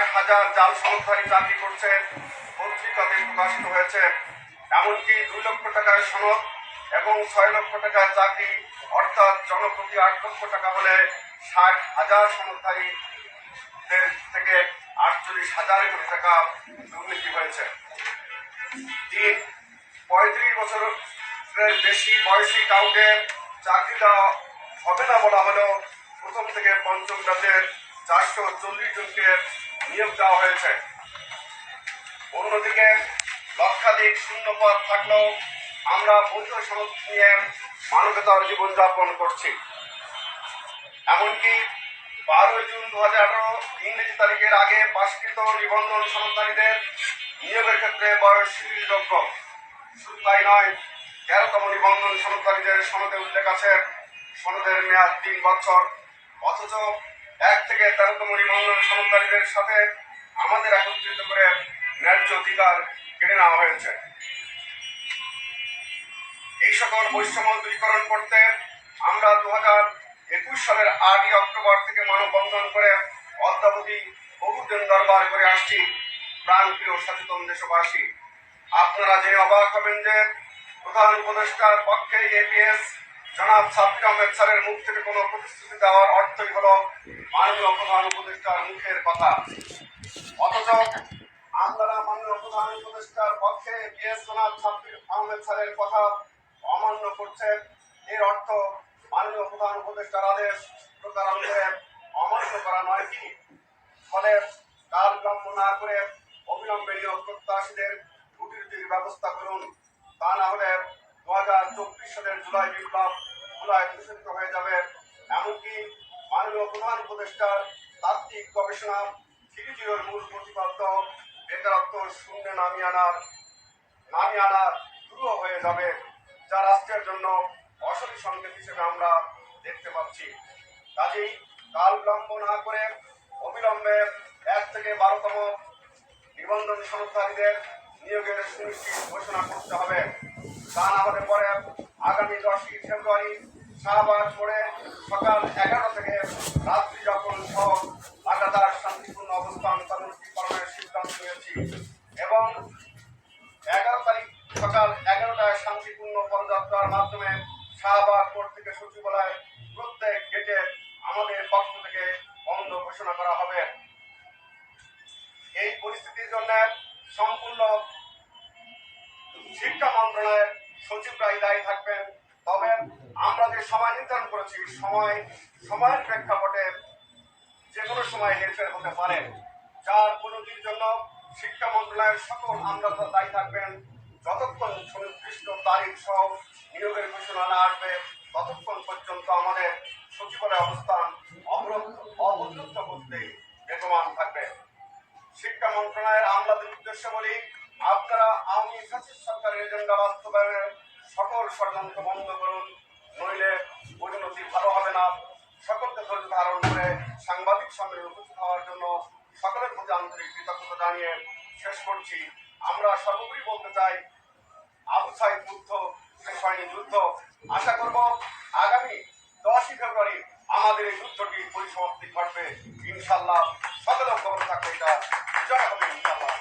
ষাট হাজার জাল সনদধারী চাকরি করছে পত্রিকাতে প্রকাশিত হয়েছে। এমনকি দুই লক্ষ টাকার সনদ এবং ছয় লক্ষ টাকার চাকরি, অর্থাৎ জনপ্রতি আট লক্ষ টাকা হলে ষাট হাজার সনদধারীদের থেকে আটচল্লিশ হাজার কোটি টাকা দুর্নীতি হয়েছে। তিন, পঁয়ত্রিশ বছরের বেশি বয়সী কাউকে চাকরি দেওয়া হবে না বলা হলো প্রথম থেকে পঞ্চম ব্যাচের চারশো চল্লিশ জনকে নিয়োগ দেওয়া হয়েছে। অন্যদিকে লক্ষাধিক শূন্য পদ থাকলেও আমরা বৈধ সনদ নিয়ে মানবতার জীবনযাপন করছি। এমনকি বারোই জুন দু হাজার আঠারো, ইংরেজি তারিখের আগে পাশকৃত নিবন্ধন সনদধারীদের নিয়োগের ক্ষেত্রে বয়স শিথিলযোগ্য শুধু তাই নয়, তেরোতম নিবন্ধন সনদধারীদের সনদে উল্লেখ আছে, সনদের মেয়াদ তিন বছর। অথচ এক থেকে তেরোতম নিবন্ধন সনদধারীদের সাথে আমাদের একত্রিত করে ন্যায্য অধিকার কেড়ে নেওয়া হয়েছে। এই সকল বৈষম্য দূরীকরণ করতে আমরা দু হাজার একুশ সালের আটই অক্টোবর থেকে মানববন্ধন করে অদ্যাবধি বহুদিন দরবার করে আসছি প্রাণপ্রিয় সচেতন দেশবাসী। আপনারা জেনে অবাক হবেন যে প্রধান উপদেষ্টার পক্ষে এপিএস জনাব সাব্বির আহমেদ স্যারের মুখ থেকে কোনো প্রতিশ্রুতি দেওয়ার অর্থই হল মাননীয় প্রধান উপদেষ্টার মুখের কথা। অথচ আমরা মাননীয় প্রধান উপদেষ্টার পক্ষে এপিএস জনাব সাব্বির আহমেদ স্যারের কথা অমান্য করছে এর অর্থ মাননীয় প্রধান উপদেষ্টার আদেশ প্রকারান্তরে অমান্য করা নয় কি? ফলে কাল বিলম্ব না করে অবিলম্বে নিয়োগ প্রত্যাশীদের ব্যবস্থা করুন। তা না হলে দু হাজার চব্বিশ সালের জুলাই বিপ্লব জুলাই দূষিত হয়ে যাবে। এমনকি মাননীয় প্রধান উপদেষ্টার তাত্ত্বিক গবেষণা থ্রি জিরোর মূল প্রতিপাদ্য, বেকারত্ব শূন্য নামিয়ে আনার নামিয়ে আনা শুরু হয়ে যাবে, যা রাষ্ট্রের জন্য অসলি সংকেত হিসেবে আমরা দেখতে পাচ্ছি। কাজেই কাল বিলম্ব না করে অবিলম্বে এক থেকে বারোতম নিবন্ধন সনদধারীদের নিয়োগের সুনিশ্চিত ঘোষণা করতে হবে। তা পরে আগামী দশই ফেব্রুয়ারি শাহবাজ মোড়ে সকাল এগারো থেকে রাত্রি যখন সহ লাগাতার শান্তিপূর্ণ অবস্থান কর্মসূচিকরণের সিদ্ধান্ত নিয়েছি এবং এগারো তারিখ সকাল এগারোটায় শান্তিপূর্ণ পদযাত্রার মাধ্যমে শাহবাগ কোর্ট থেকে সচিবালয় প্রত্যেক গেটে আমাদের পক্ষ থেকে বন্ধ ঘোষণা করা হবে। এই পরিস্থিতির জন্য সম্পূর্ণ শিক্ষা মন্ত্রণালয়ের সচিবরাই দায়ী থাকবেন। তবে আমরা যে সময় নির্ধারণ করেছি, সময়, সময়ের প্রেক্ষাপটে যে কোনো সময় হেরফের হতে পারে। যার উন্নতির জন্য শিক্ষা মন্ত্রণালয়ের সকল আমলারা দায়ী থাকবেন। যতক্ষণ সুনির্দিষ্ট তারিখ সহ নিয়োগের ঘোষণা না আসবে, ততক্ষণ পর্যন্ত আমাদের সচিবালয় অবস্থান অবরুদ্ধ করতে বেগমান থাকবে। শিক্ষা মন্ত্রণালয়ের আমলাদের উদ্দেশ্যে বলি আপনারা আওয়ামী শাসিত সরকারের এজেন্ডা বাস্তবায়নের সকল ষড়যন্ত্র বন্ধ করুন, নইলে পরিণতি ভালো হবে না। সকলকে ধৈর্য ধারণ করে সাংবাদিক সম্মেলনে উপস্থিত হওয়ার জন্য সকলের প্রতি আন্তরিক কৃতজ্ঞতা জানিয়ে শেষ করছি। আমরা সর্বোপরি বলতে চাই, আবু সাইদ যুদ্ধ হয়নি যুদ্ধ। আশা করব আগামী দশই ফেব্রুয়ারি আমাদের এই যুদ্ধটি পরিসমাপ্তি ঘটবে। ইনশাল্লাহ সকলের খবর থাকবে, এটা হবে ইনশাল্লাহ